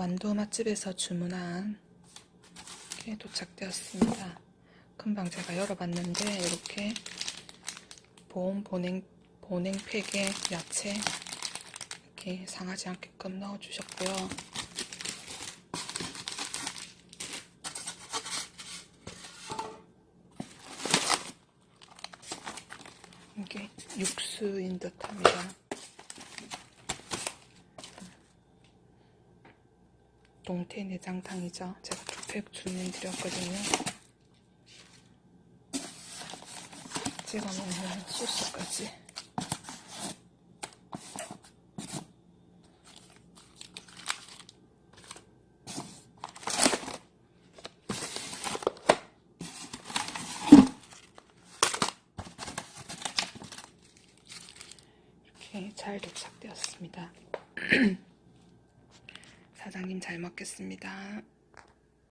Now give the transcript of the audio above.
완도 맛집에서 주문한 게 도착되었습니다. 금방 제가 열어봤는데 이렇게 보온 보냉 보냉팩에 야채 이렇게 상하지 않게끔 넣어주셨고요. 이게 육수인 듯합니다. 동태 내장탕이죠. 제가 두팩 주문드렸거든요. 찍어 먹는 소스까지. 이렇게 잘 도착되었습니다. 사장님 잘 먹겠습니다.